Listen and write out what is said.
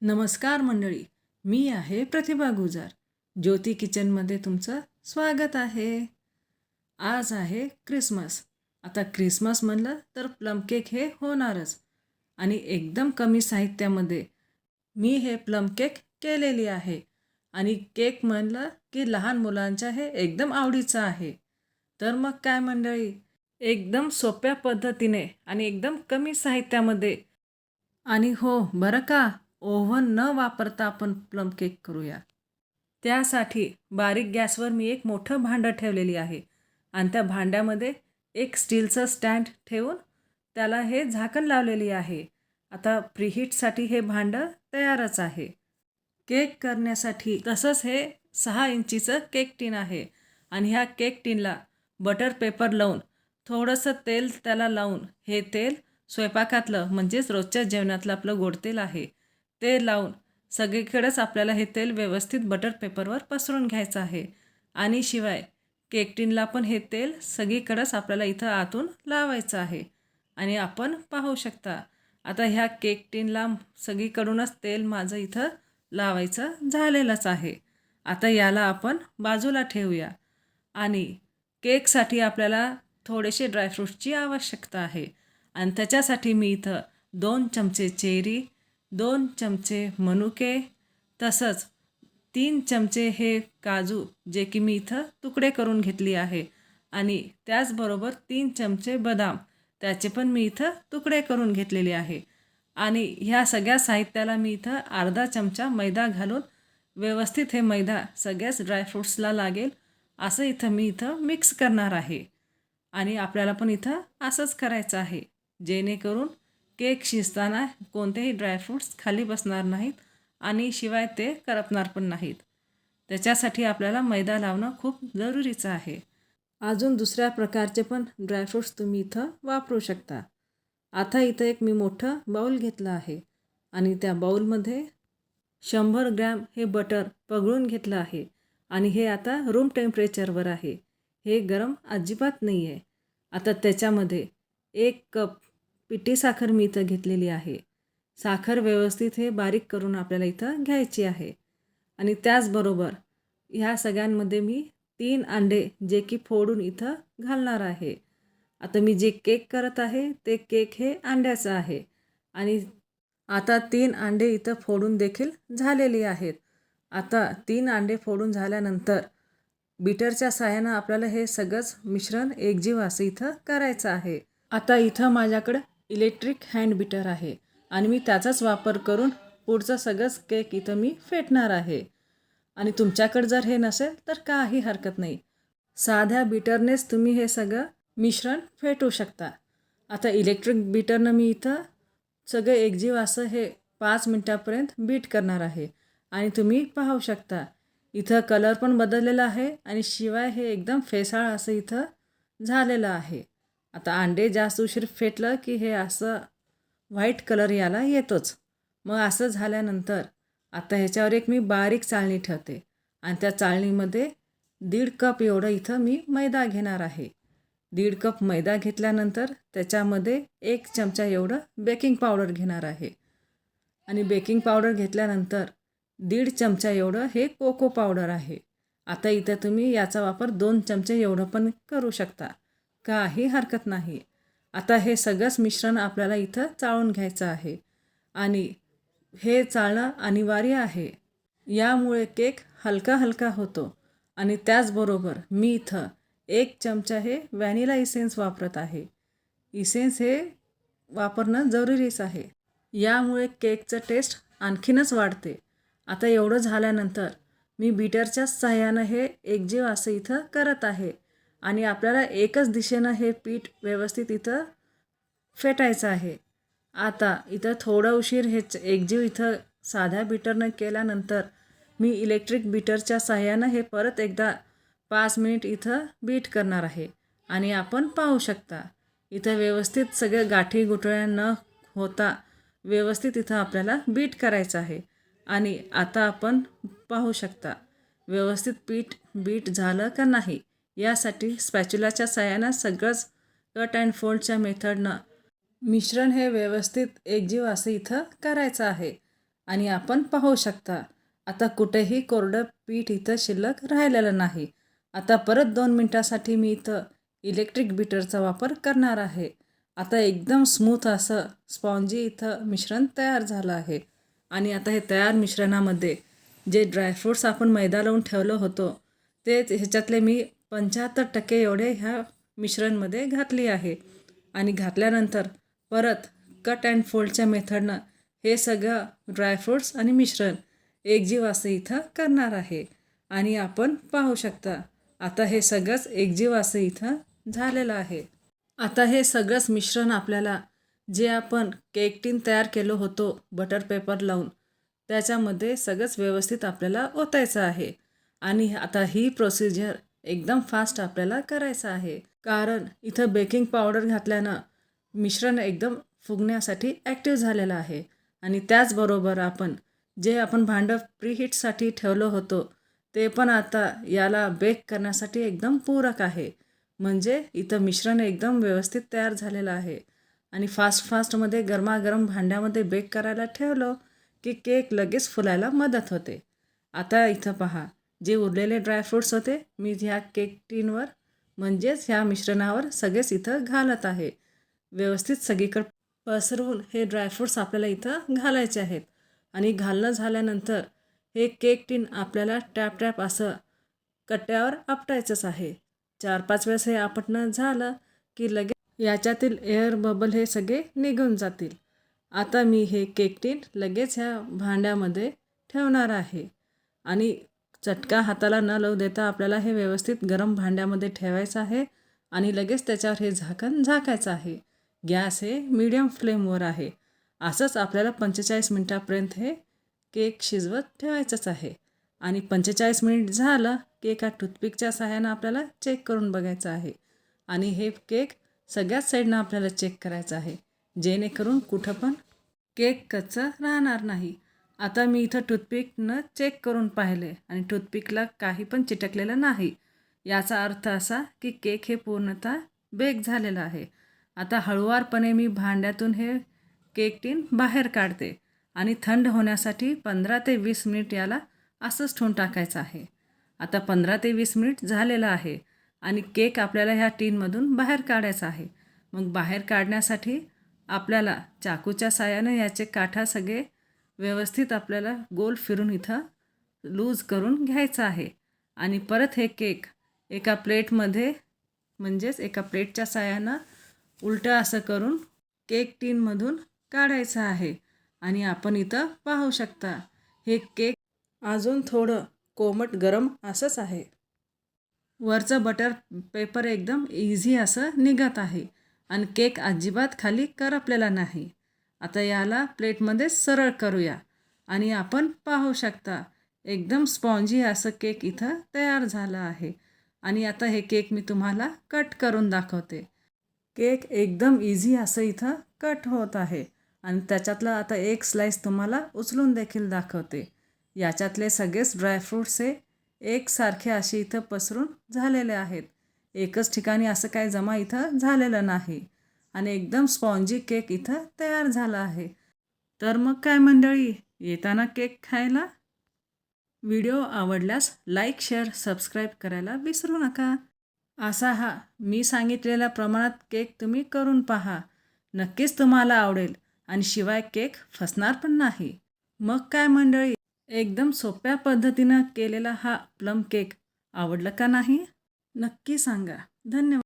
नमस्कार मंडळी मी आहे प्रतिभा गुजार. ज्योती किचनमध्ये तुमचं स्वागत आहे. आज आहे क्रिसमस. आता क्रिसमस म्हणलं तर प्लम केक हे होणारच. आणि एकदम कमी साहित्यामध्ये मी हे प्लम केक केलेली आहे. आणि केक म्हणलं की लहान मुलांच्या हे एकदम आवडीचं आहे. तर मग काय मंडळी एकदम सोप्या पद्धतीने आणि एकदम कमी साहित्यामध्ये. आणि हो बरं का? ओव्हन न वापरता आपण प्लम केक करूया. त्यासाठी बारीक गॅसवर मी एक मोठं भांडं ठेवलेली आहे आणि त्या भांड्यामध्ये एक स्टीलचं स्टँड ठेवून त्याला हे झाकण लावलेली आहे. आता प्रीहीटसाठी हे भांडं तयारच आहे. केक करण्यासाठी तसंच हे सहा इंचीचं केक टीन आहे आणि ह्या केक टीनला बटर पेपर लावून थोडंसं तेल त्याला लावून हे तेल स्वयंपाकातलं म्हणजेच रोजच्या जेवणातलं आपलं गोड तेल आहे ते लावून सगळीकडेच आपल्याला हे तेल व्यवस्थित बटर पेपरवर पसरून घ्यायचं आहे. आणि शिवाय केक टिनला पण हे तेल सगळीकडंच आपल्याला इथं आतून लावायचं आहे. आणि आपण पाहू शकता आता ह्या केक टिनला सगळीकडूनच तेल माझं इथं लावायचं झालेलंच आहे. आता याला आपण बाजूला ठेवूया. आणि केकसाठी आपल्याला थोडेसे ड्रायफ्रूटची आवश्यकता आहे. आणि त्याच्यासाठी मी इथं दोन चमचे चेरी दोन चमचे मनुके तसंच तीन चमचे हे काजू जे की मी इथं तुकडे करून घेतली आहे. आणि त्याचबरोबर तीन चमचे बदाम त्याचे पण मी इथं तुकडे करून घेतलेले आहे. आणि ह्या सगळ्या साहित्याला मी इथं अर्धा चमचा मैदा घालून व्यवस्थित हे मैदा सगळ्याच ड्रायफ्रूट्सला लागेल असं इथं मी इथं मिक्स करणार आहे. आणि आपल्याला पण इथं असंच करायचं आहे. जेणेकरून केक शिजताना कोणतेही ड्रायफ्रूट्स खाली बसणार नाहीत आणि शिवाय ते करपणार पण नाहीत. त्याच्यासाठी आपल्याला मैदा लावणं खूप जरुरीचं आहे. अजून दुसऱ्या प्रकारचे पण ड्रायफ्रूट्स तुम्ही इथं वापरू शकता. आता इथं एक मी मोठं बाऊल घेतलं आहे आणि त्या बाऊलमध्ये शंभर ग्रॅम हे बटर पगळून घेतलं आहे आणि हे आता रूम टेम्परेचरवर आहे. हे गरम अजिबात नाही आहे आता त्याच्यामध्ये एक कप पिठी साखर मी इथं घेतलेली आहे. साखर व्यवस्थित हे बारीक करून आपल्याला इथं घ्यायची आहे. आणि त्याचबरोबर ह्या सगळ्यांमध्ये मी तीन अंडे जे की फोडून इथं घालणार आहे. आता मी जे केक करत आहे ते केक हे अंड्याचं आहे. आणि आता तीन अंडे इथं फोडून देखील झालेली आहेत. आता तीन अंडे फोडून झाल्यानंतर बीटरच्या साह्यानं आपल्याला हे सगळंच मिश्रण एकजीव असं इथं करायचं आहे. आता इथं माझ्याकडं इलेक्ट्रिक हँड बीटर आहे आणि मी त्याचाच वापर करून पुढचं सगळंच केक इथं मी फेटणार आहे. आणि तुमच्याकडे जर हे नसेल तर काही हरकत नाही. साध्या बीटरनेच तुम्ही हे सगळं मिश्रण फेटू शकता. आता इलेक्ट्रिक बीटरनं मी इथं सगळं एकजीव असं हे पाच मिनटापर्यंत बीट करणार आहे. आणि तुम्ही पाहू शकता इथं कलर पण बदललेला आहे आणि शिवाय हे एकदम फेसाळ असं इथं झालेलं आहे. आता अंडे जास्त उशीर फेटलं की हे असं व्हाईट कलर याला येतोच. मग असं झाल्यानंतर आता ह्याच्यावर एक मी बारीक चाळणी ठेवते. आणि त्या चाळणीमध्ये दीड कप एवढं इथं मी मैदा घेणार आहे. दीड कप मैदा घेतल्यानंतर त्याच्यामध्ये एक चमचा एवढं बेकिंग पावडर घेणार आहे. आणि बेकिंग पावडर घेतल्यानंतर दीड चमचा एवढं हे कोको पावडर आहे. आता इथं तुम्ही याचा वापर दोन चमचे एवढं पण करू शकता. काही हरकत नाही. आता हे सगळंच मिश्रण आपल्याला इथं चाळून घ्यायचं आहे. आणि हे चाळणं अनिवार्य आहे. यामुळे केक हलका हलका होतो. आणि त्याचबरोबर मी इथं एक चमचा हे व्हॅनिला इसेन्स वापरत आहे. इसेन्स हे वापरणं जरुरीच आहे. यामुळे केकचं टेस्ट आणखीनच वाढते. आता एवढं झाल्यानंतर मी बीटरच्याच सहाय्यानं हे एकजीव असं इथं करत आहे. आणि आपल्याला एकच दिशेनं हे पीठ व्यवस्थित इथं फेटायचं आहे. आता इथं थोडं उशीर हे एकजीव इथं साध्या बीटरनं केल्यानंतर मी इलेक्ट्रिक बीटरच्या सहाय्यानं हे परत एकदा पाच मिनिट इथं बीट करणार आहे. आणि आपण पाहू शकता इथं व्यवस्थित सगळं गाठी गुठळ्या न होता व्यवस्थित इथं आपल्याला बीट करायचं आहे. आणि आता आपण पाहू शकता व्यवस्थित पीठ बीट झालं का नाही. यासाठी स्पॅच्युलाच्या सहाय्यानं सगळंच कट अँड फोल्डच्या मेथडनं मिश्रण हे व्यवस्थित एकजीव असं इथं करायचं आहे. आणि आपण पाहू शकता आता कुठेही कोरडं पीठ इथं शिल्लक राहिलेलं नाही. आता परत दोन मिनटासाठी मी इथं इलेक्ट्रिक बीटरचा वापर करणार आहे. आता एकदम स्मूथ असं स्पॉन्जी इथं मिश्रण तयार झालं आहे. आणि आता हे तयार मिश्रणामध्ये जे ड्रायफ्रूट्स आपण मैदा लावून ठेवलं होतं ते ह्याच्यातले मी पंच्याहत्तर टक्के एवढे ह्या मिश्रणमध्ये घातली आहे. आणि घातल्यानंतर परत कट अँड फोल्डच्या मेथडनं हे सगळं ड्रायफ्रूट्स आणि मिश्रण एकजीव असं इथं करणार आहे. आणि आपण पाहू शकता आता हे सगळंच एकजीव असं इथं झालेलं आहे. आता हे सगळंच मिश्रण आपल्याला जे आपण केक टीन तयार केलं होतो बटर पेपर लावून त्याच्यामध्ये सगळंच व्यवस्थित आपल्याला ओतायचं आहे. आणि आता ही प्रोसिजर एकदम फास्ट आपल्याला करायचं आहे. कारण इथं बेकिंग पावडर घातल्यानं मिश्रण एकदम फुगण्यासाठी ॲक्टिव्ह झालेलं आहे. आणि त्याचबरोबर आपण जे आपण भांडं प्रीहीटसाठी ठेवलं होतं ते पण आता याला बेक करण्यासाठी एकदम पूरक आहे. म्हणजे इथं मिश्रण एकदम व्यवस्थित तयार झालेलं आहे. आणि फास्ट फास्टमध्ये गरमागरम भांड्यामध्ये बेक करायला ठेवलं की केक लगेच फुलायला मदत होते. आता इथं पहा. जे उरलेले ड्रायफ्रूट्स होते मी ह्या केक टीनवर म्हणजेच ह्या मिश्रणावर सगळेच इथं घालत आहे. व्यवस्थित सगळीकडे पसरवून हे ड्रायफ्रूट्स आपल्याला इथं घालायचे आहेत. आणि घालणं झाल्यानंतर हे केक टीन आपल्याला टॅप टॅप असं कट्ट्यावर आपटायचंच आहे. चार पाच वेळेस हे आपटणं झालं की लगेच याच्यातील एअर बबल हे सगळे निघून जातील. आता मी हे केक टीन लगेच ह्या भांड्यामध्ये ठेवणार आहे. आणि चटका हाताला न लावू देता आपल्याला हे व्यवस्थित गरम भांड्यामध्ये ठेवायचं आहे आणि लगेच त्याच्यावर हे झाकण झाकायचं आहे. गॅस हे मीडियम फ्लेमवर आहे. असंच आपल्याला पंचेचाळीस मिनटापर्यंत हे केक शिजवत ठेवायचंच आहे. आणि पंचेचाळीस मिनिट झालं की एका टूथपिकच्या सहाय्यानं आपल्याला चेक करून बघायचं आहे. आणि हे केक सगळ्याच साईडनं आपल्याला चेक करायचं आहे. जेणेकरून कुठं पण केक कच्चं राहणार नाही. आता मी इथं टूथपिकनं चेक करून पाहिले आणि टूथपिकला काही पण चिटकलेलं नाही. याचा अर्थ असा की केक हे पूर्णतः बेक झालेलं आहे. आता हळुवारपणे मी भांड्यातून हे केक टीन बाहेर काढते आणि थंड होण्यासाठी पंधरा ते वीस मिनिट याला असंच ठेवून टाकायचं आहे. आता पंधरा ते वीस मिनिट झालेलं आहे आणि केक आपल्याला ह्या टीनमधून बाहेर काढायचा आहे. मग बाहेर काढण्यासाठी आपल्याला चाकूच्या साहाय्याने याचे काठा सगळे व्यवस्थित आपल्याला गोल फिरून इथं लूज करून घ्यायचं आहे. आणि परत हे केक एका प्लेटमध्ये म्हणजेच एका प्लेटच्या साह्यानं उलटं असं करून केक टीनमधून काढायचं आहे. आणि आपण इथं पाहू शकता हे केक अजून थोडं कोमट गरम असंच आहे. वरचं बटर पेपर एकदम इझी असं निघत आहे. आणि केक अजिबात खाली करपलेला नाही. आता याला प्लेटमध्ये सरळ करूया आणि आपण पाहू शकता एकदम स्पॉन्जी असं केक इथं तयार झालं आहे. आणि आता हे केक मी तुम्हाला कट करून दाखवते. केक एकदम इझी असं इथं कट होत आहे. आणि त्याच्यातलं आता एक स्लाईस तुम्हाला उचलून देखील दाखवते. याच्यातले सगळेच ड्रायफ्रूट्स हे एकसारखे असे इथं पसरून झालेले आहेत. एकच ठिकाणी असं काय जमा इथं झालेलं नाही. आणि एकदम स्पॉन्जी केक इथं तयार झाला आहे. तर मग काय मंडळी येताना केक खायला? व्हिडिओ आवडल्यास लाईक शेअर सबस्क्राईब करायला विसरू नका. असा हा मी सांगितलेल्या प्रमाणात केक तुम्ही करून पहा. नक्कीच तुम्हाला आवडेल आणि शिवाय केक फसणार पण नाही. मग काय मंडळी एकदम सोप्या पद्धतीनं केलेला हा प्लम केक आवडला का नाही? नक्की सांगा. धन्यवाद.